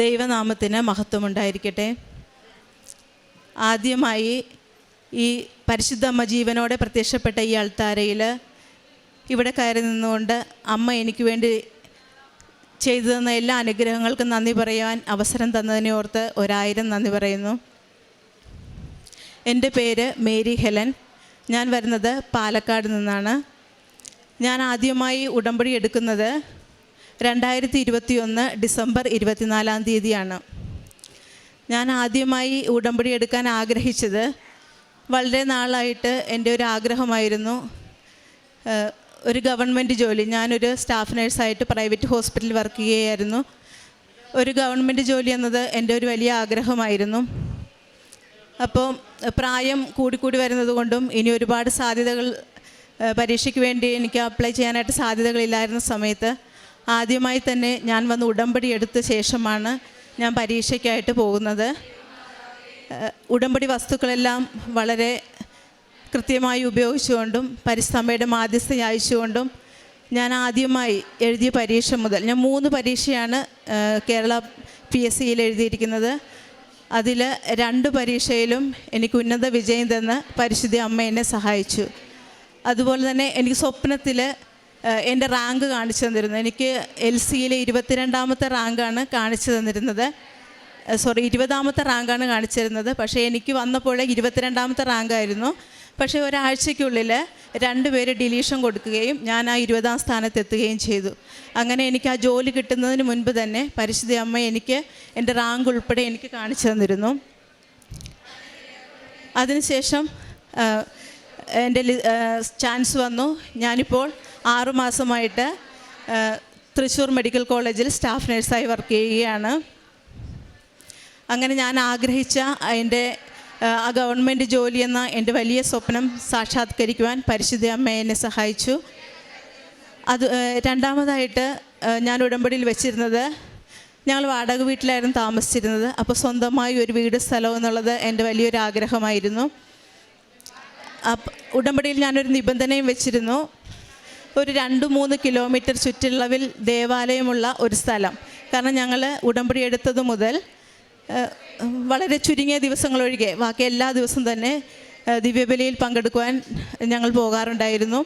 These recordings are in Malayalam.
ദൈവനാമത്തിന് മഹത്വമുണ്ടായിരിക്കട്ടെ. ആദ്യമായി ഈ പരിശുദ്ധ അമ്മ ജീവനോടെ പ്രത്യക്ഷപ്പെട്ട ഈ അൾത്താരയിൽ ഇവിടെ കയറി നിന്നുകൊണ്ട് അമ്മ എനിക്ക് വേണ്ടി ചെയ്തു തന്ന എല്ലാ അനുഗ്രഹങ്ങൾക്കും നന്ദി പറയാൻ അവസരം തന്നതിനെ ഓർത്ത് ഒരായിരം നന്ദി പറയുന്നു. എന്റെ പേര് മേരി ഹെലൻ. ഞാൻ വരുന്നത് പാലക്കാട് നിന്നാണ്. ഞാൻ ആദ്യമായി ഉടമ്പടി എടുക്കുന്നത് രണ്ടായിരത്തി ഇരുപത്തിയൊന്ന് ഡിസംബർ ഇരുപത്തിനാലാം തീയതിയാണ്. ഞാൻ ആദ്യമായി ഉടമ്പടി എടുക്കാൻ ആഗ്രഹിച്ചത് വളരെ നാളായിട്ട് എന്റെ ഒരു ആഗ്രഹമായിരുന്നു. ഒരു ഗവൺമെന്റ് ജോലി. ഞാനൊരു സ്റ്റാഫ് നേഴ്സായിട്ട് പ്രൈവറ്റ് ഹോസ്പിറ്റലിൽ വർക്ക് ചെയ്യുകയായിരുന്നു. ഒരു ഗവൺമെന്റ് ജോലി എന്നത് എന്റെ ഒരു വലിയ ആഗ്രഹമായിരുന്നു. അപ്പോൾ പ്രായം കൂടിക്കൂടി വരുന്നത് കൊണ്ടും ഇനി ഒരുപാട് സാധ്യതകൾ പരീക്ഷയ്ക്ക് വേണ്ടി എനിക്ക് അപ്ലൈ ചെയ്യാനായിട്ട് സാധ്യതകളില്ലായിരുന്ന സമയത്ത് ആദ്യമായി തന്നെ ഞാൻ വന്ന് ഉടമ്പടി എടുത്ത ശേഷമാണ് ഞാൻ പരീക്ഷയ്ക്കായിട്ട് പോകുന്നത്. ഉടമ്പടി വസ്തുക്കളെല്ലാം വളരെ കൃത്യമായി ഉപയോഗിച്ചുകൊണ്ടും പരിസ്ഥമയുടെ മാധ്യസ്ഥ അയച്ചുകൊണ്ടും ഞാൻ ആദ്യമായി എഴുതിയ പരീക്ഷ മുതൽ ഞാൻ മൂന്ന് പരീക്ഷയാണ് കേരള പി എസ് സിയിൽ എഴുതിയിരിക്കുന്നത്. അതിൽ രണ്ട് പരീക്ഷയിലും എനിക്ക് ഉന്നത വിജയം തന്ന് പരിശുദ്ധി അമ്മ എന്നെ സഹായിച്ചു. അതുപോലെ തന്നെ എനിക്ക് സ്വപ്നത്തിൽ എന്റെ റാങ്ക് കാണിച്ചു തന്നിരുന്നത്. എനിക്ക് എൽ സിയിലെ ഇരുപത്തിരണ്ടാമത്തെ റാങ്കാണ് കാണിച്ചു തന്നിരുന്നത്. സോറി ഇരുപതാമത്തെ റാങ്കാണ് കാണിച്ചിരുന്നത്. പക്ഷേ എനിക്ക് വന്നപ്പോഴേ ഇരുപത്തിരണ്ടാമത്തെ റാങ്കായിരുന്നു. പക്ഷേ ഒരാഴ്ചയ്ക്കുള്ളിൽ രണ്ട് പേര് ഡിലീഷൻ കൊടുക്കുകയും ഞാൻ ആ ഇരുപതാം സ്ഥാനത്ത് എത്തുകയും ചെയ്തു. അങ്ങനെ എനിക്ക് ആ ജോലി കിട്ടുന്നതിന് മുൻപ് തന്നെ പരിശുദ്ധ അമ്മ എനിക്ക് എന്റെ റാങ്ക് ഉൾപ്പെടെ എനിക്ക് കാണിച്ചു തന്നിരുന്നു. അതിനുശേഷം എന്റെ ചാൻസ് വന്നു. ഞാനിപ്പോൾ ആറുമാസമായിട്ട് തൃശ്ശൂർ മെഡിക്കൽ കോളേജിൽ സ്റ്റാഫ് നഴ്സായി വർക്ക് ചെയ്യുകയാണ്. അങ്ങനെ ഞാൻ ആഗ്രഹിച്ച എന്റെ ആ, ഗവൺമെന്റ് ജോലി എന്ന എന്റെ വലിയ സ്വപ്നം സാക്ഷാത്കരിക്കുവാൻ പരിശുദ്ധ അമ്മ എന്നെ സഹായിച്ചു. അത് രണ്ടാമതായിട്ട് ഞാൻ ഉടമ്പടിയിൽ വെച്ചിരുന്നത് ഞങ്ങൾ വാടക വീട്ടിലായിരുന്നു താമസിച്ചിരുന്നത്. അപ്പോൾ സ്വന്തമായി ഒരു വീട് സ്ഥലം എന്നുള്ളത് എന്റെ വലിയൊരു ആഗ്രഹമായിരുന്നു ഉടമ്പടിയിൽ ഞാനൊരു നിബന്ധനയും വെച്ചിരുന്നു. ഒരു രണ്ട് മൂന്ന് കിലോമീറ്റർ ചുറ്റളവിൽ ദേവാലയമുള്ള ഒരു സ്ഥലം. കാരണം ഞങ്ങൾ ഉടമ്പടി എടുത്തത് മുതൽ വളരെ ചുരുങ്ങിയ ദിവസങ്ങളൊഴികെ ബാക്കി എല്ലാ ദിവസവും തന്നെ ദിവ്യബലിയിൽ പങ്കെടുക്കുവാൻ ഞങ്ങൾ പോകാറുണ്ടായിരുന്നു.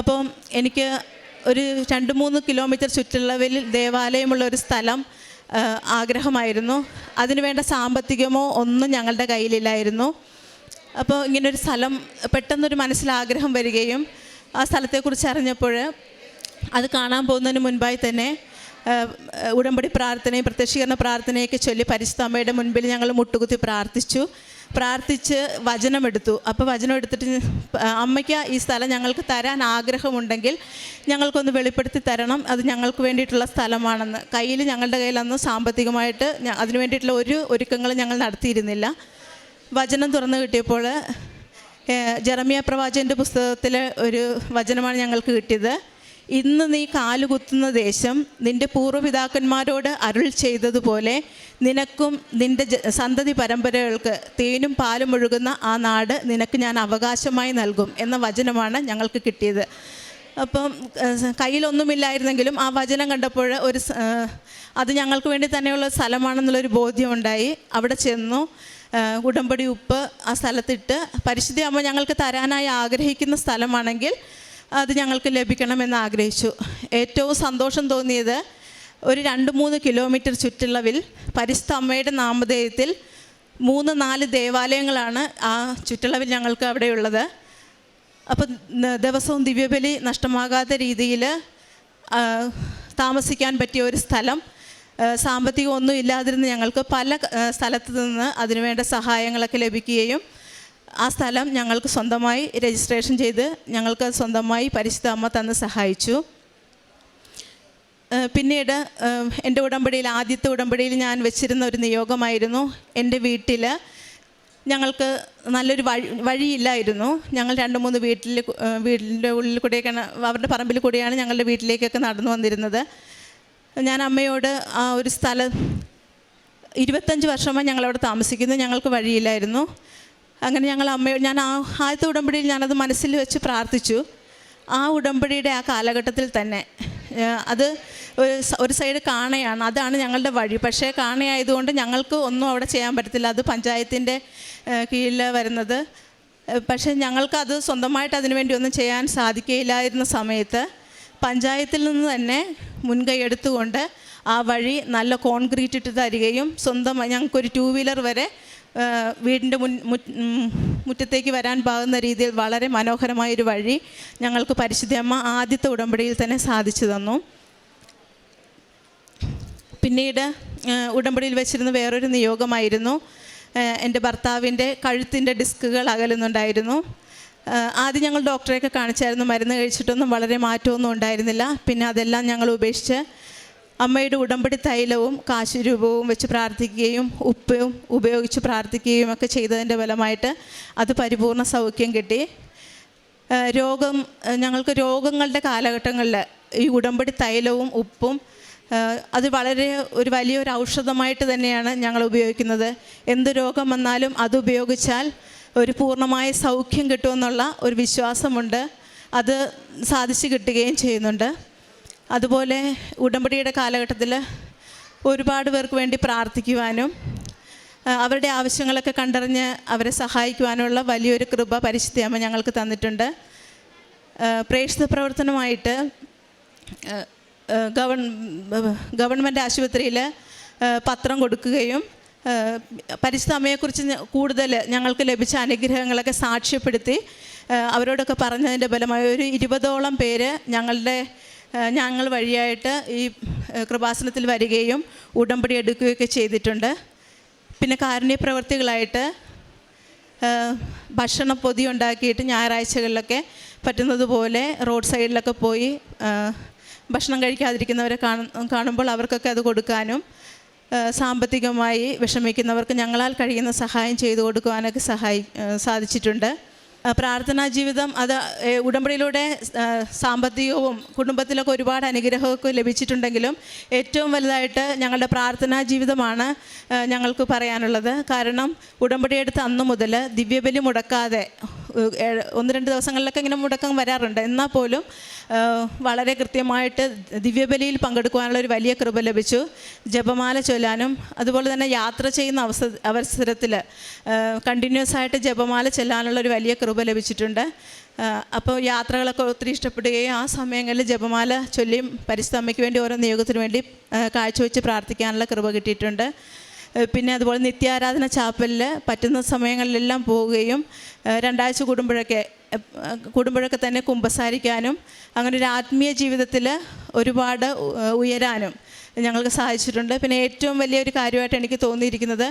അപ്പം എനിക്ക് ഒരു രണ്ട് മൂന്ന് കിലോമീറ്റർ ചുറ്റളവിൽ ദേവാലയമുള്ള ഒരു സ്ഥലം ആഗ്രഹമായിരുന്നു. അതിനുവേണ്ട സാമ്പത്തികമോ ഒന്നും ഞങ്ങളുടെ കയ്യിലില്ലായിരുന്നു. അപ്പോൾ ഇങ്ങനൊരു സ്ഥലം പെട്ടെന്നൊരു മനസ്സിൽ ആഗ്രഹം വരികയും ആ സ്ഥലത്തെക്കുറിച്ച് അറിഞ്ഞപ്പോൾ അത് കാണാൻ പോകുന്നതിന് മുൻപായി തന്നെ ഉടമ്പടി പ്രാർത്ഥനയും പ്രത്യക്ഷീകരണ പ്രാർത്ഥനയൊക്കെ ചൊല്ലി പരിശുദ്ധ മുൻപിൽ ഞങ്ങൾ മുട്ടുകുത്തി പ്രാർത്ഥിച്ചു. പ്രാർത്ഥിച്ച് വചനമെടുത്തു അപ്പോൾ വചനം എടുത്തിട്ട് അമ്മയ്ക്ക് ഈ സ്ഥലം ഞങ്ങൾക്ക് തരാൻ ആഗ്രഹമുണ്ടെങ്കിൽ ഞങ്ങൾക്കൊന്ന് വെളിപ്പെടുത്തി തരണം. അത് ഞങ്ങൾക്ക് വേണ്ടിയിട്ടുള്ള സ്ഥലമാണെന്ന്. കയ്യിൽ ഞങ്ങളുടെ കയ്യിൽ അന്ന് സാമ്പത്തികമായിട്ട് അതിനു വേണ്ടിയിട്ടുള്ള ഒരു ഒരുക്കങ്ങളും ഞങ്ങൾ നടത്തിയിരുന്നില്ല. വചനം തുറന്നു കിട്ടിയപ്പോൾ ജെറമിയ പ്രവാചന്റെ പുസ്തകത്തിലെ ഒരു വചനമാണ് ഞങ്ങൾക്ക് കിട്ടിയത്. ഇന്ന് നീ കാലുകുത്തുന്ന ദേശം നിന്റെ പൂർവപിതാക്കന്മാരോട് അരുൾ ചെയ്തതുപോലെ നിനക്കും നിന്റെ സന്തതി പരമ്പരകൾക്ക് തേനും പാലും ഒഴുകുന്ന ആ നാട് നിനക്ക് ഞാൻ അവകാശമായി നൽകും എന്ന വചനമാണ് ഞങ്ങൾക്ക് കിട്ടിയത്. അപ്പം കയ്യിലൊന്നുമില്ലായിരുന്നെങ്കിലും ആ വചനം കണ്ടപ്പോൾ ഒരു അത് ഞങ്ങൾക്ക് വേണ്ടി തന്നെയുള്ള സ്ഥലമാണെന്നുള്ളൊരു ബോധ്യമുണ്ടായി അവിടെ ചെന്നു. ഉടമ്പടി ഉപ്പ് ആ സ്ഥലത്തിട്ട് പരിശുദ്ധ അമ്മ ഞങ്ങൾക്ക് തരാനായി ആഗ്രഹിക്കുന്ന സ്ഥലമാണെങ്കിൽ അത് ഞങ്ങൾക്ക് ലഭിക്കണമെന്ന് ആഗ്രഹിച്ചു. ഏറ്റവും സന്തോഷം തോന്നിയത് ഒരു രണ്ട് മൂന്ന് കിലോമീറ്റർ ചുറ്റളവിൽ പരിശുദ്ധ അമ്മയുടെ നാമധേയത്തിൽ മൂന്ന് നാല് ദേവാലയങ്ങളാണ് ആ ചുറ്റളവിൽ ഞങ്ങൾക്ക് അവിടെയുള്ളത്. അപ്പം ദിവസവും ദിവ്യബലി നഷ്ടമാകാത്ത രീതിയിൽ താമസിക്കാൻ പറ്റിയ ഒരു സ്ഥലം സാമ്പത്തികം ഒന്നും ഇല്ലാതിരുന്ന് ഞങ്ങൾക്ക് പല സ്ഥലത്തു നിന്ന് അതിനുവേണ്ട സഹായങ്ങളൊക്കെ ലഭിക്കുകയും ആ സ്ഥലം ഞങ്ങൾക്ക് സ്വന്തമായി രജിസ്ട്രേഷൻ ചെയ്ത് ഞങ്ങൾക്ക് സ്വന്തമായി പരിശുദ്ധ അമ്മ തന്ന് സഹായിച്ചു. പിന്നീട് എന്റെ ഉടമ്പടിയിൽ ആദ്യത്തെ ഉടമ്പടിയിൽ ഞാൻ വെച്ചിരുന്ന ഒരു നിയോഗമായിരുന്നു. എന്റെ വീട്ടിൽ ഞങ്ങൾക്ക് നല്ലൊരു വഴി വഴിയില്ലായിരുന്നു. ഞങ്ങൾ രണ്ട് മൂന്ന് വീട്ടിൽ വീടിന്റെ ഉള്ളിൽ കൂടെയൊക്കെയാണ് അവരുടെ പറമ്പിൽ കൂടിയാണ് ഞങ്ങളുടെ വീട്ടിലേക്കൊക്കെ നടന്നു വന്നിരുന്നത്. ഞാൻ അമ്മയോട് ആ ഒരു സ്ഥലം ഇരുപത്തഞ്ച് വർഷമായി ഞങ്ങളവിടെ താമസിക്കുന്നു. ഞങ്ങൾക്ക് വഴിയില്ലായിരുന്നു. അങ്ങനെ ഞങ്ങൾ അമ്മയോട് ഞാൻ ആ ആദ്യത്തെ ഉടമ്പടിയിൽ ഞാനത് മനസ്സിൽ വെച്ച് പ്രാർത്ഥിച്ചു. ആ ഉടമ്പടിയുടെ ആ കാലഘട്ടത്തിൽ തന്നെ അത് ഒരു സൈഡ് കാണയാണ്. അതാണ് ഞങ്ങളുടെ വഴി. പക്ഷേ കാണയായതുകൊണ്ട് ഞങ്ങൾക്ക് ഒന്നും അവിടെ ചെയ്യാൻ പറ്റത്തില്ല. അത് പഞ്ചായത്തിന്റെ കീഴിൽ വരുന്നത്. പക്ഷേ ഞങ്ങൾക്കത് സ്വന്തമായിട്ട് അതിനുവേണ്ടി ഒന്നും ചെയ്യാൻ സാധിക്കുകയില്ലായിരുന്ന സമയത്ത് പഞ്ചായത്തിൽ നിന്ന് തന്നെ മുൻകൈ എടുത്തുകൊണ്ട് ആ വഴി നല്ല കോൺക്രീറ്റ് ഇട്ട് തരികയും സ്വന്തം ഞങ്ങൾക്കൊരു ടൂ വീലർ വരെ വീടിന്റെ മുൻ മുറ്റ്- മുറ്റത്തേക്ക് വരാൻ പാകുന്ന രീതിയിൽ വളരെ മനോഹരമായൊരു വഴി ഞങ്ങൾക്ക് പരിശുദ്ധമ്മ ആദ്യത്തെ ഉടമ്പടിയിൽ തന്നെ സാധിച്ചു തന്നു. പിന്നീട് ഉടമ്പടിയിൽ വെച്ചിരുന്ന വേറൊരു നിയോഗമായിരുന്നു എന്റെ ഭർത്താവിന്റെ കഴുത്തിന്റെ ഡിസ്കുകൾ അകലുന്നുണ്ടായിരുന്നു. ആദ്യം ഞങ്ങൾ ഡോക്ടറെയൊക്കെ കാണിച്ചായിരുന്നു മരുന്ന് കഴിച്ചിട്ടൊന്നും വളരെ മാറ്റമൊന്നും ഉണ്ടായിരുന്നില്ല. പിന്നെ അതെല്ലാം ഞങ്ങൾ ഉപേക്ഷിച്ച് അമ്മയുടെ ഉടമ്പടി തൈലവും കാശുരൂപവും വെച്ച് പ്രാർത്ഥിക്കുകയും ഉപ്പും ഉപയോഗിച്ച് പ്രാർത്ഥിക്കുകയും ഒക്കെ ചെയ്തതിന്റെ ഫലമായിട്ട് അത് പരിപൂർണ സൗഖ്യം കിട്ടി. രോഗം ഞങ്ങൾക്ക് രോഗങ്ങളുടെ കാലഘട്ടങ്ങളിൽ ഈ ഉടമ്പടി തൈലവും ഉപ്പും അത് വളരെ ഒരു വലിയൊരു ഔഷധമായിട്ട് തന്നെയാണ് ഞങ്ങൾ ഉപയോഗിക്കുന്നത്. എന്ത് രോഗം വന്നാലും അത് ഉപയോഗിച്ചാൽ ഒരു പൂർണമായ സൗഖ്യം കിട്ടുമെന്നുള്ള ഒരു വിശ്വാസമുണ്ട്. അത് സാധിച്ചു കിട്ടുകയും ചെയ്യുന്നുണ്ട്. അതുപോലെ ഉടമ്പടിയുടെ കാലഘട്ടത്തിൽ ഒരുപാട് പേർക്ക് വേണ്ടി പ്രാർത്ഥിക്കുവാനും അവരുടെ ആവശ്യങ്ങളൊക്കെ കണ്ടറിഞ്ഞ് അവരെ സഹായിക്കുവാനുള്ള വലിയൊരു കൃപ പരിശുദ്ധിയമ്മ ഞങ്ങൾക്ക് തന്നിട്ടുണ്ട്. പ്രേക്ഷിത പ്രവർത്തനമായിട്ട് ഗവൺ ഗവൺമെന്റ് ആശുപത്രിയിൽ പത്രം കൊടുക്കുകയും പരിശുദ്ധ അമ്മയെക്കുറിച്ച് കൂടുതൽ ഞങ്ങൾക്ക് ലഭിച്ച അനുഗ്രഹങ്ങളൊക്കെ സാക്ഷ്യപ്പെടുത്തി അവരോടൊക്കെ പറഞ്ഞതിന്റെ ഫലമായി ഒരു ഇരുപതോളം പേര് ഞങ്ങളുടെ ഞങ്ങൾ വഴിയായിട്ട് ഈ കൃപാസനത്തിൽ വരികയും ഉടമ്പടി എടുക്കുകയൊക്കെ ചെയ്തിട്ടുണ്ട്. പിന്നെ കാരുണ്യ പ്രവൃത്തികളായിട്ട് ഭക്ഷണ പൊതി ഉണ്ടാക്കിയിട്ട് ഞായറാഴ്ചകളിലൊക്കെ പറ്റുന്നതുപോലെ റോഡ് സൈഡിലൊക്കെ പോയി ഭക്ഷണം കഴിക്കാതിരിക്കുന്നവരെ കാണുമ്പോൾ അവർക്കൊക്കെ അത് കൊടുക്കാനും സാമ്പത്തികമായി വിഷമിക്കുന്നവർക്ക് ഞങ്ങളാൽ കഴിയുന്ന സഹായം ചെയ്തു കൊടുക്കുവാനൊക്കെ സഹായി സാധിച്ചിട്ടുണ്ട്. പ്രാർത്ഥനാ ജീവിതം അത് ഉടമ്പടിയിലൂടെ സാമ്പത്തികവും കുടുംബത്തിലൊക്കെ ഒരുപാട് അനുഗ്രഹമൊക്കെ ലഭിച്ചിട്ടുണ്ടെങ്കിലും ഏറ്റവും വലുതായിട്ട് ഞങ്ങളുടെ പ്രാർത്ഥനാ ജീവിതമാണ് ഞങ്ങൾക്ക് പറയാനുള്ളത്. കാരണം ഉടമ്പടിയെടുത്ത അന്നു മുതൽ ദിവ്യബലി മുടക്കാതെ ഒന്ന് രണ്ട് ദിവസങ്ങളിലൊക്കെ ഇങ്ങനെ മുടക്കം വരാറുണ്ട്. എന്നാൽ പോലും വളരെ കൃത്യമായിട്ട് ദിവ്യബലിയിൽ പങ്കെടുക്കുവാനുള്ള ഒരു വലിയ കൃപ ലഭിച്ചു. ജപമാല ചൊല്ലാനും അതുപോലെ തന്നെ യാത്ര ചെയ്യുന്ന അവസ അവസരത്തിൽ കണ്ടിന്യൂസ് ആയിട്ട് ജപമാല ചൊല്ലാനുള്ള ഒരു വലിയ കൃപ ലഭിച്ചിട്ടുണ്ട്. അപ്പോൾ യാത്രകളൊക്കെ ഒത്തിരി ഇഷ്ടപ്പെടുകയും ആ സമയങ്ങളിൽ ജപമാല ചൊല്ലിയും പരിസ്ഥമ്മയ്ക്ക് വേണ്ടി ഓരോ നിയോഗത്തിന് വേണ്ടി കാഴ്ചവെച്ച് പ്രാർത്ഥിക്കാനുള്ള കൃപ കിട്ടിയിട്ടുണ്ട്. പിന്നെ അതുപോലെ നിത്യാരാധന ചാപ്പലിൽ പറ്റുന്ന സമയങ്ങളിലെല്ലാം പോവുകയും രണ്ടാഴ്ച കൂടുമ്പോഴൊക്കെ കൂടുമ്പോഴൊക്കെ തന്നെ കുമ്പസാരിക്കാനും അങ്ങനെ ഒരു ആത്മീയ ജീവിതത്തിൽ ഒരുപാട് ഉയരാനും. ഞങ്ങൾക്ക് സഹായിച്ചിട്ടുണ്ട്. പിന്നെ ഏറ്റവും വലിയൊരു കാര്യമായിട്ട് എനിക്ക് തോന്നിയിരിക്കുന്നത്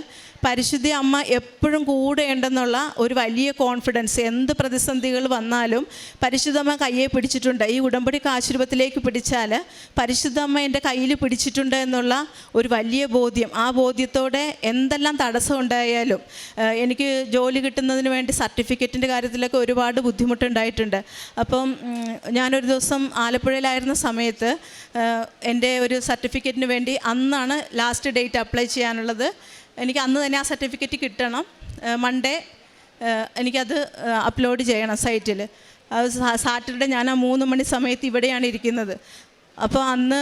പരിശുദ്ധി അമ്മ എപ്പോഴും കൂടെ ഉണ്ടെന്നുള്ള ഒരു വലിയ കോൺഫിഡൻസ് എന്ത് പ്രതിസന്ധികൾ വന്നാലും പരിശുദ്ധമ്മ കയ്യെ പിടിച്ചിട്ടുണ്ട്. ഈ ഉടമ്പടി കാശുരൂപത്തിലേക്ക് പിടിച്ചാൽ പരിശുദ്ധമ്മ എന്റെ കയ്യിൽ പിടിച്ചിട്ടുണ്ട് എന്നുള്ള ഒരു വലിയ ബോധ്യം. ആ ബോധ്യത്തോടെ എന്തെല്ലാം തടസ്സം ഉണ്ടായാലും എനിക്ക് ജോലി കിട്ടുന്നതിന് വേണ്ടി സർട്ടിഫിക്കറ്റിന്റെ കാര്യത്തിലൊക്കെ ഒരുപാട് ബുദ്ധിമുട്ടുണ്ടായിട്ടുണ്ട്. അപ്പം ഞാനൊരു ദിവസം ആലപ്പുഴയിലായിരുന്ന സമയത്ത് എന്റെ ഒരു സർട്ടിഫിക്കറ്റിന് വേണ്ടി അന്നാണ് ലാസ്റ്റ് ഡേറ്റ് അപ്ലൈ ചെയ്യാനുള്ളത്. എനിക്ക് അന്ന് തന്നെ ആ സർട്ടിഫിക്കറ്റ് കിട്ടണം. മൺഡേ എനിക്കത് അപ്ലോഡ് ചെയ്യണം സൈറ്റിൽ സാറ്റർഡേ ഞാൻ ആ മൂന്ന് മണി സമയത്ത് ഇവിടെയാണ് ഇരിക്കുന്നത്. അപ്പോൾ അന്ന്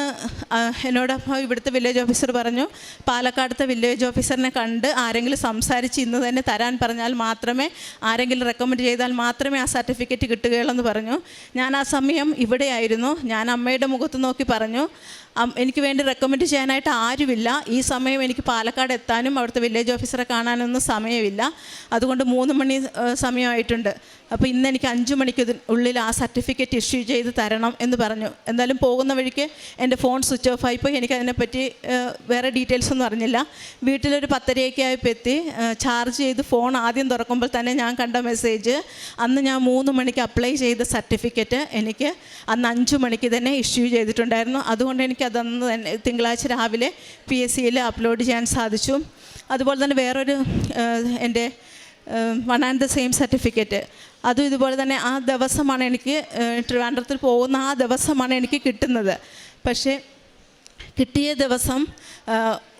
എന്നോട് എന്നോടൊപ്പം ഇവിടുത്തെ വില്ലേജ് ഓഫീസർ പറഞ്ഞു പാലക്കാടത്തെ വില്ലേജ് ഓഫീസറിനെ കണ്ട് ആരെങ്കിലും സംസാരിച്ച് ഇന്ന് തന്നെ തരാൻ പറഞ്ഞാൽ മാത്രമേ ആരെങ്കിലും റെക്കമെൻഡ് ചെയ്താൽ മാത്രമേ ആ സർട്ടിഫിക്കറ്റ് കിട്ടുകയുള്ളൂ എന്ന് പറഞ്ഞു. ഞാൻ ആ സമയം ഇവിടെയായിരുന്നു. ഞാൻ അമ്മയുടെ മുഖത്ത് നോക്കി പറഞ്ഞു എനിക്ക് വേണ്ടി റെക്കമെൻഡ് ചെയ്യാനായിട്ട് ആരുമില്ല. ഈ സമയം എനിക്ക് പാലക്കാട് എത്താനും അവിടുത്തെ വില്ലേജ് ഓഫീസറെ കാണാനൊന്നും സമയമില്ല. അതുകൊണ്ട് മൂന്ന് മണി സമയമായിട്ടുണ്ട്. അപ്പോൾ ഇന്ന് എനിക്ക് അഞ്ച് മണിക്ക് ഉള്ളിൽ ആ സർട്ടിഫിക്കറ്റ് ഇഷ്യൂ ചെയ്ത് തരണം എന്ന് പറഞ്ഞു. എന്തായാലും പോകുന്ന വഴിക്ക് എന്റെ ഫോൺ സ്വിച്ച് ഓഫ് ആയിപ്പോയി. എനിക്ക് അതിനെപ്പറ്റി വേറെ ഡീറ്റെയിൽസ് ഒന്നും അറിഞ്ഞില്ല. വീട്ടിലൊരു പത്തരയൊക്കെ ആയപ്പോൾ എത്തി ചാർജ് ചെയ്ത് ഫോൺ ആദ്യം തുറക്കുമ്പോൾ തന്നെ ഞാൻ കണ്ട മെസ്സേജ് അന്ന് ഞാൻ മൂന്ന് മണിക്ക് അപ്ലൈ ചെയ്ത സർട്ടിഫിക്കറ്റ് എനിക്ക് അന്ന് അഞ്ച് മണിക്ക് തന്നെ ഇഷ്യൂ ചെയ്തിട്ടുണ്ടായിരുന്നു. അതുകൊണ്ട് എനിക്ക് അതന്ന് തന്നെ തിങ്കളാഴ്ച രാവിലെ പി എസ് സിയിൽ അപ്ലോഡ് ചെയ്യാൻ സാധിച്ചു. അതുപോലെ തന്നെ വേറൊരു എന്റെ one and the same certificate അതും ഇതുപോലെ തന്നെ ആ ദിവസമാണ് എനിക്ക് ട്രിവാൻഡ്രത്തിൽ പോകുന്ന ആ ദിവസമാണ് എനിക്ക് കിട്ടുന്നത്. പക്ഷേ കിട്ടിയ ദിവസം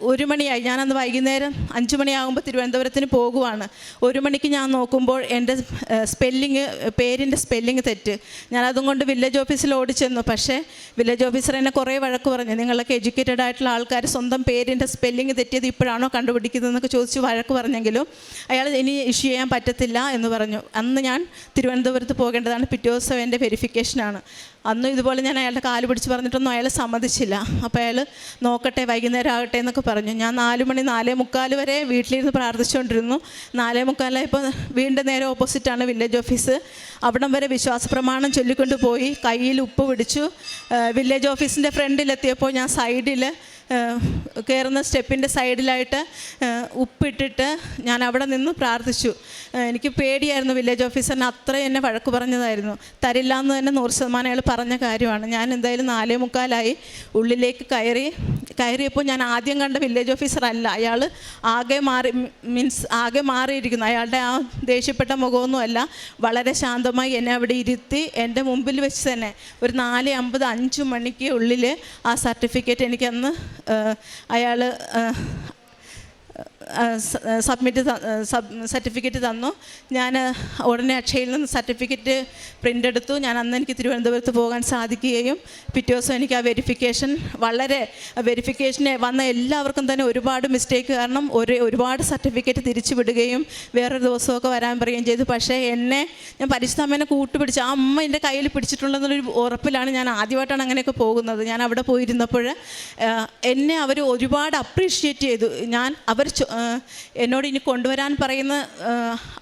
ഒരു മണിയായി. ഞാനന്ന് വൈകുന്നേരം അഞ്ച് മണിയാകുമ്പോൾ തിരുവനന്തപുരത്തിന് പോകുവാണ്. ഒരു മണിക്ക് ഞാൻ നോക്കുമ്പോൾ എന്റെ സ്പെല്ലിങ് പേരിന്റെ സ്പെല്ലിങ് തെറ്റ്. ഞാനതും കൊണ്ട് വില്ലേജ് ഓഫീസിൽ ഓടിച്ചെന്നു. പക്ഷേ വില്ലേജ് ഓഫീസർ എന്നെ കുറേ വഴക്ക് പറഞ്ഞു. നിങ്ങളൊക്കെ എഡ്യൂക്കേറ്റഡ് ആയിട്ടുള്ള ആൾക്കാർ സ്വന്തം പേരിന്റെ സ്പെല്ലിങ് തെറ്റിയത് ഇപ്പോഴാണോ കണ്ടുപിടിക്കുന്നതെന്നൊക്കെ ചോദിച്ച് വഴക്ക് പറഞ്ഞെങ്കിലും അയാൾ ഇനി ഇഷ്യൂ ചെയ്യാൻ പറ്റത്തില്ല എന്ന് പറഞ്ഞു. അന്ന് ഞാൻ തിരുവനന്തപുരത്ത് പോകേണ്ടതാണ്. പിറ്റേ ദിവസം എന്റെ വെരിഫിക്കേഷനാണ് അന്ന് ഇതുപോലെ ഞാൻ അയാളുടെ കാൽ പിടിച്ച് പറഞ്ഞിട്ടൊന്നും അയാൾ സമ്മതിച്ചില്ല. അപ്പോൾ അയാൾ നോക്കട്ടെ വൈകുന്നേരം ആകട്ടെ എന്നൊക്കെ പറഞ്ഞു. ഞാൻ നാല് മണി നാലേ മുക്കാൽ വരെ വീട്ടിലിരുന്ന് പ്രാർത്ഥിച്ചുകൊണ്ടിരുന്നു. നാലേ മുക്കാലായപ്പോൾ വീണ്ടും നേരെ ഓപ്പോസിറ്റാണ് വില്ലേജ് ഓഫീസ് അവിടം വരെ വിശ്വാസ പ്രമാണം ചൊല്ലിക്കൊണ്ട് പോയി. കയ്യിൽ ഉപ്പ് പിടിച്ചു. വില്ലേജ് ഓഫീസിന്റെ ഫ്രണ്ടിലെത്തിയപ്പോൾ ഞാൻ സൈഡിൽ കയറുന്ന സ്റ്റെപ്പിന്റെ സൈഡിലായിട്ട് ഉപ്പിട്ടിട്ട് ഞാൻ അവിടെ നിന്ന് പ്രാർത്ഥിച്ചു. എനിക്ക് പേടിയായിരുന്നു വില്ലേജ് ഓഫീസറിന് അത്രയും എന്നെ വഴക്ക് പറഞ്ഞതായിരുന്നു. തരില്ല എന്ന് തന്നെ നൂറ് ശതമാനം അയാൾ പറഞ്ഞ കാര്യമാണ്. ഞാൻ എന്തായാലും നാലേ മുക്കാലായി ഉള്ളിലേക്ക് കയറി കയറിയപ്പോൾ ഞാൻ ആദ്യം കണ്ട വില്ലേജ് ഓഫീസർ അല്ല. അയാൾ ആകെ മാറി മീൻസ് ആകെ മാറിയിരിക്കുന്നു. അയാളുടെ ആ ദേഷ്യപ്പെട്ട മുഖമൊന്നുമല്ല വളരെ ശാന്തമായി എന്നെ അവിടെ ഇരുത്തി എന്റെ മുമ്പിൽ വെച്ച് തന്നെ ഒരു നാല് അമ്പത് അഞ്ച് മണിക്ക് ഉള്ളിൽ ആ സർട്ടിഫിക്കറ്റ് എനിക്കന്ന് അയാൾ സബ്മിറ്റ് സർട്ടിഫിക്കറ്റ് തന്നു. ഞാൻ ഉടനെ അക്ഷയിൽ നിന്ന് സർട്ടിഫിക്കറ്റ് പ്രിന്റ് എടുത്തു. ഞാൻ അന്ന് എനിക്ക് തിരുവനന്തപുരത്ത് പോകാൻ സാധിക്കുകയും പിറ്റേ ദിവസം എനിക്ക് ആ വെരിഫിക്കേഷൻ വളരെ വെരിഫിക്കേഷനെ വന്ന എല്ലാവർക്കും തന്നെ ഒരുപാട് മിസ്റ്റേക്ക് കാരണം ഒരു ഒരുപാട് സർട്ടിഫിക്കറ്റ് തിരിച്ചു വിടുകയും വേറൊരു ദിവസമൊക്കെ വരാൻ പറയുകയും ചെയ്തു. പക്ഷേ എന്നെ ഞാൻ പരിശുദ്ധമ്മേനെ കൂട്ടുപിടിച്ച് ആ അമ്മ എന്റെ കയ്യിൽ പിടിച്ചിട്ടുണ്ടെന്നൊരു ഉറപ്പിലാണ് ഞാൻ ആദ്യമായിട്ടാണ് അങ്ങനെയൊക്കെ പോകുന്നത്. ഞാൻ അവിടെ പോയിരുന്നപ്പോൾ എന്നെ അവർ ഒരുപാട് അപ്രീഷിയേറ്റ് ചെയ്തു. ഞാൻ അവർ എന്നോട് ഇനി കൊണ്ടുവരാൻ പറയുന്ന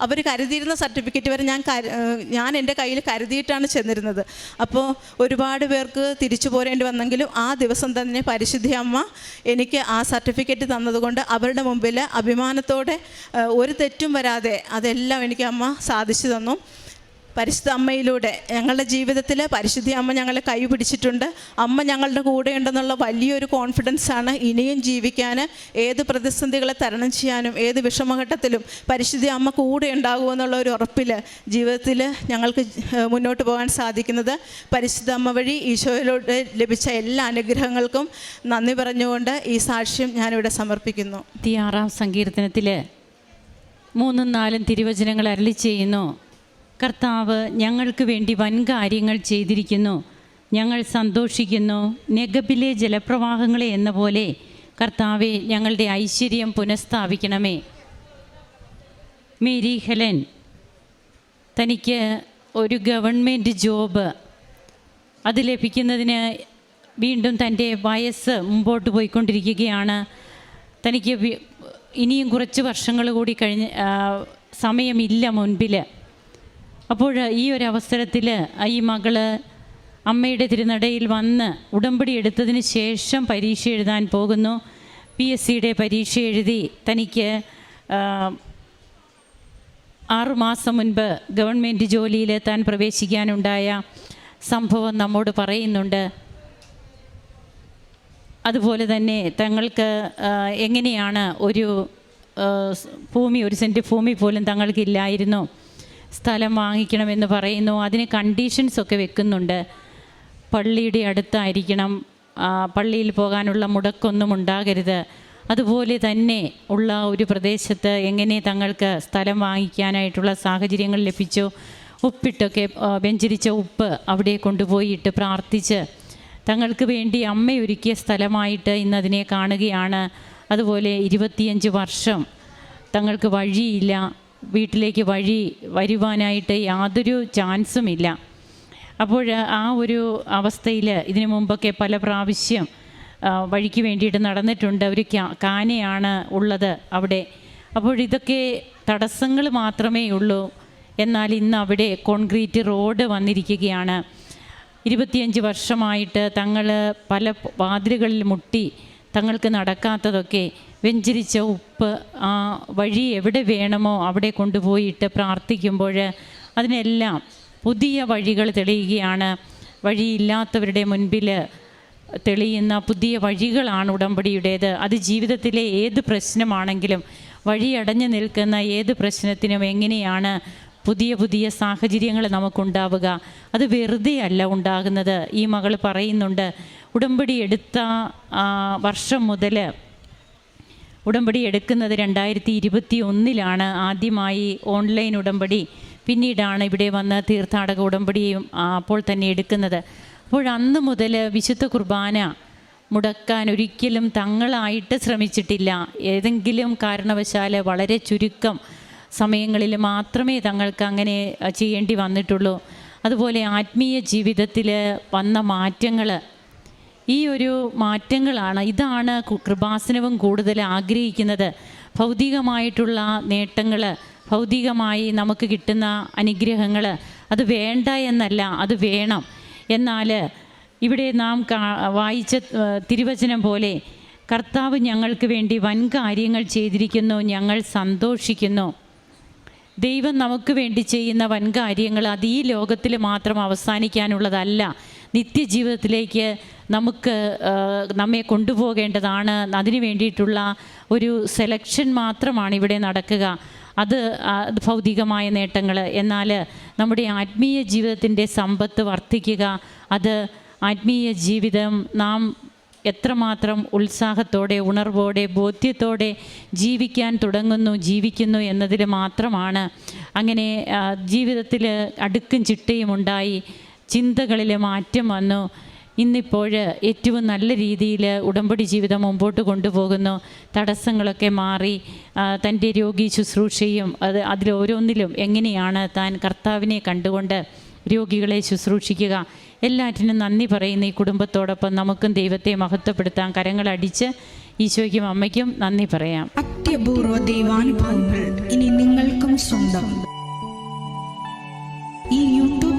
അവർ കരുതിയിരുന്ന സർട്ടിഫിക്കറ്റ് വരെ ഞാൻ ഞാൻ എന്റെ കയ്യിൽ കരുതിയിട്ടാണ് ചെന്നിരുന്നത്. അപ്പോൾ ഒരുപാട് പേർക്ക് തിരിച്ചു പോരേണ്ടി വന്നെങ്കിലും ആ ദിവസം തന്നെ പരിശുദ്ധി അമ്മ എനിക്ക് ആ സർട്ടിഫിക്കറ്റ് തന്നതുകൊണ്ട് അവരുടെ മുമ്പിൽ അഭിമാനത്തോടെ ഒരു തെറ്റും വരാതെ അതെല്ലാം എനിക്ക് അമ്മ സാധിച്ചു തന്നു. പരിശുദ്ധ അമ്മയിലൂടെ ഞങ്ങളുടെ ജീവിതത്തിൽ പരിശുദ്ധി അമ്മ ഞങ്ങളെ കൈ പിടിച്ചിട്ടുണ്ട്. അമ്മ ഞങ്ങളുടെ കൂടെ ഉണ്ടെന്നുള്ള വലിയൊരു കോൺഫിഡൻസ് ആണ് ഇനിയും ജീവിക്കാൻ ഏത് പ്രതിസന്ധികളെ തരണം ചെയ്യാനും ഏത് വിഷമഘട്ടത്തിലും പരിശുദ്ധി അമ്മ കൂടെ ഉണ്ടാകുമെന്നുള്ള ഒരു ഉറപ്പിൽ ജീവിതത്തിൽ ഞങ്ങൾക്ക് മുന്നോട്ട് പോകാൻ സാധിക്കുന്നത്. പരിശുദ്ധ അമ്മ വഴി ഈശോയിലൂടെ ലഭിച്ച എല്ലാ അനുഗ്രഹങ്ങൾക്കും നന്ദി പറഞ്ഞുകൊണ്ട് ഈ സാക്ഷ്യം ഞാനിവിടെ സമർപ്പിക്കുന്നു. ആറാം സങ്കീർത്തനത്തിൽ മൂന്നും നാലും തിരുവചനങ്ങൾ അരളി ചെയ്യുന്നു. കർത്താവ് ഞങ്ങൾക്ക് വേണ്ടി വൻ കാര്യങ്ങൾ ചെയ്തിരിക്കുന്നു. ഞങ്ങൾ സന്തോഷിക്കുന്നു. നെഗബിലെ ജലപ്രവാഹങ്ങളെ എന്ന പോലെ കർത്താവെ ഞങ്ങളുടെ ഐശ്വര്യം പുനഃസ്ഥാപിക്കണമേ. മേരി ഹെലൻ തനിക്ക് ഒരു ഗവൺമെന്റ് ജോബ്. അത് ലഭിക്കുന്നതിന് വീണ്ടും തന്റെ വയസ്സ് മുമ്പോട്ട് പോയിക്കൊണ്ടിരിക്കുകയാണ്. തനിക്ക് ഇനിയും കുറച്ച് വർഷങ്ങൾ കൂടി കഴിഞ്ഞ് സമയമില്ല മുൻപിൽ അപ്പോൾ ഈ ഒരു അവസരത്തിൽ ഈ മകൾ അമ്മയുടെ തിരുനടയിൽ വന്ന് ഉടമ്പടി എടുത്തതിന് ശേഷം പരീക്ഷ എഴുതാൻ പോകുന്നു. പി എസ് സിയുടെ പരീക്ഷ എഴുതി തനിക്ക് ആറുമാസം മുൻപ് ഗവൺമെന്റ് ജോലിയിൽ താൻ പ്രവേശിക്കാനുണ്ടായ സംഭവം നമ്മോട് പറയുന്നുണ്ട്. അതുപോലെ തന്നെ തങ്ങൾക്ക് എങ്ങനെയാണ് ഒരു ഭൂമി ഒരു സെന്റ് ഭൂമി പോലും തങ്ങൾക്കില്ലായിരുന്നു. സ്ഥലം വാങ്ങിക്കണമെന്ന് പറയുന്നു. അതിന് കണ്ടീഷൻസ് ഒക്കെ വെക്കുന്നുണ്ട്. പള്ളിയുടെ അടുത്തായിരിക്കണം. പള്ളിയിൽ പോകാനുള്ള മുടക്കൊന്നും ഉണ്ടാകരുത്. അതുപോലെ തന്നെ ഉള്ള ഒരു പ്രദേശത്ത് എങ്ങനെ തങ്ങൾക്ക് സ്ഥലം വാങ്ങിക്കാനായിട്ടുള്ള സാഹചര്യങ്ങൾ ലഭിച്ചു? ഉപ്പിട്ടൊക്കെ വെഞ്ചരിച്ച ഉപ്പ് അവിടെ കൊണ്ടുപോയിട്ട് പ്രാർത്ഥിച്ച് തങ്ങൾക്ക് വേണ്ടി അമ്മയൊരുക്കിയ സ്ഥലമായിട്ട് ഇന്ന് അതിനെ കാണുകയാണ്. അതുപോലെ ഇരുപത്തിയഞ്ച് വർഷം തങ്ങൾക്ക് വഴിയില്ല. വീട്ടിലേക്ക് വഴി വരുവാനായിട്ട് യാതൊരു ചാൻസും ഇല്ല അപ്പോൾ ആ ഒരു അവസ്ഥയിൽ ഇതിനു മുമ്പൊക്കെ പല പ്രാവശ്യം വഴിക്ക് വേണ്ടിയിട്ട് നടന്നിട്ടുണ്ട്. ഒരു കാനയാണ് ഉള്ളത് അവിടെ. അപ്പോൾ ഇതൊക്കെ തടസ്സങ്ങൾ മാത്രമേ ഉള്ളൂ. എന്നാൽ ഇന്ന് അവിടെ കോൺക്രീറ്റ് റോഡ് വന്നിരിക്കുകയാണ്. ഇരുപത്തിയഞ്ച് വർഷമായിട്ട് തങ്ങൾ പല വാതിലുകളിൽ മുട്ടി തങ്ങൾക്ക് നടക്കാത്തതൊക്കെ വെഞ്ചരിച്ച ഉപ്പ് ആ വഴി എവിടെ വേണമോ അവിടെ കൊണ്ടുപോയിട്ട് പ്രാർത്ഥിക്കുമ്പോൾ അതിനെല്ലാം പുതിയ വഴികൾ തെളിയുകയാണ്. വഴിയില്ലാത്തവരുടെ മുൻപിൽ തെളിയുന്ന പുതിയ വഴികളാണ് ഉടമ്പടിയുടേത്. അത് ജീവിതത്തിലെ ഏത് പ്രശ്നമാണെങ്കിലും വഴിയടഞ്ഞു നിൽക്കുന്ന ഏത് പ്രശ്നത്തിനും എങ്ങനെയാണ് പുതിയ പുതിയ സാഹചര്യങ്ങൾ നമുക്കുണ്ടാവുക? അത് വെറുതെ അല്ല ഉണ്ടാകുന്നത്. ഈ മകൾ പറയുന്നുണ്ട് ഉടമ്പടി എടുത്ത വർഷം മുതൽ ഉടമ്പടി എടുക്കുന്നത് രണ്ടായിരത്തി ഇരുപത്തി ഒന്നിലാണ് ആദ്യമായി ഓൺലൈൻ ഉടമ്പടി. പിന്നീടാണ് ഇവിടെ വന്ന് തീർത്ഥാടക ഉടമ്പടിയും അപ്പോൾ തന്നെ എടുക്കുന്നത്. അപ്പോൾ അന്ന് മുതൽ വിശുദ്ധ കുർബാന മുടക്കാൻ ഒരിക്കലും തങ്ങളായിട്ട് ശ്രമിച്ചിട്ടില്ല. ഏതെങ്കിലും കാരണവശാൽ വളരെ ചുരുക്കം സമയങ്ങളിൽ മാത്രമേ തങ്ങൾക്ക് അങ്ങനെ ചെയ്യേണ്ടി വന്നിട്ടുള്ളൂ. അതുപോലെ ആത്മീയ ജീവിതത്തിൽ വന്ന മാറ്റങ്ങൾ ഈ ഒരു മാറ്റങ്ങളാണ് ഇതാണ് കൃപാസനവും കൂടുതൽ ആഗ്രഹിക്കുന്നത്. ഭൗതികമായിട്ടുള്ള നേട്ടങ്ങൾ ഭൗതികമായി നമുക്ക് കിട്ടുന്ന അനുഗ്രഹങ്ങൾ അത് വേണ്ട എന്നല്ല അത് വേണം. എന്നാൽ ഇവിടെ നാം വായിച്ച തിരുവചനം പോലെ കർത്താവ് ഞങ്ങൾക്ക് വേണ്ടി വൻ കാര്യങ്ങൾ ചെയ്തിരിക്കുന്നു ഞങ്ങൾ സന്തോഷിക്കുന്നു. ദൈവം നമുക്ക് വേണ്ടി ചെയ്യുന്ന വൻ കാര്യങ്ങൾ അത് ഈ ലോകത്തിൽ മാത്രം അവസാനിക്കാനുള്ളതല്ല. നിത്യജീവിതത്തിലേക്ക് നമുക്ക് നമ്മെ കൊണ്ടുപോകേണ്ടതാണ്. അതിന് വേണ്ടിയിട്ടുള്ള ഒരു സെലക്ഷൻ മാത്രമാണ് ഇവിടെ നടക്കുക. അത് ഭൗതികമായ നേട്ടങ്ങൾ എന്നാൽ നമ്മുടെ ആത്മീയ ജീവിതത്തിന്റെ സമ്പത്ത് വർദ്ധിക്കുക. അത് ആത്മീയ ജീവിതം നാം എത്രമാത്രം ഉത്സാഹത്തോടെ ഉണർവോടെ ബോധ്യത്തോടെ ജീവിക്കാൻ തുടങ്ങുന്നു ജീവിക്കുന്നു എന്നതിൽ മാത്രമാണ്. അങ്ങനെ ജീവിതത്തിൽ അടുക്കും ചിട്ടയും ഉണ്ടായി. ചിന്തകളിൽ മാറ്റം വന്നു. ഇന്നിപ്പോൾ ഏറ്റവും നല്ല രീതിയിൽ ഉടമ്പടി ജീവിതം മുമ്പോട്ട് കൊണ്ടുപോകുന്നു. തടസ്സങ്ങളൊക്കെ മാറി തന്റെ രോഗി ശുശ്രൂഷയും അത് അതിലോരോന്നിലും എങ്ങനെയാണ് താൻ കർത്താവിനെ കണ്ടുകൊണ്ട് രോഗികളെ ശുശ്രൂഷിക്കുക. എല്ലാറ്റിനും നന്ദി പറയുന്ന ഈ കുടുംബത്തോടൊപ്പം നമുക്കും ദൈവത്തെ മഹത്വപ്പെടുത്താൻ കരങ്ങളടിച്ച് ഈശോയ്ക്കും അമ്മയ്ക്കും നന്ദി പറയാം. അത്യപൂർവ ദൈവാനുഭവങ്ങൾ ഇനി നിങ്ങൾക്കും സ്വന്തം.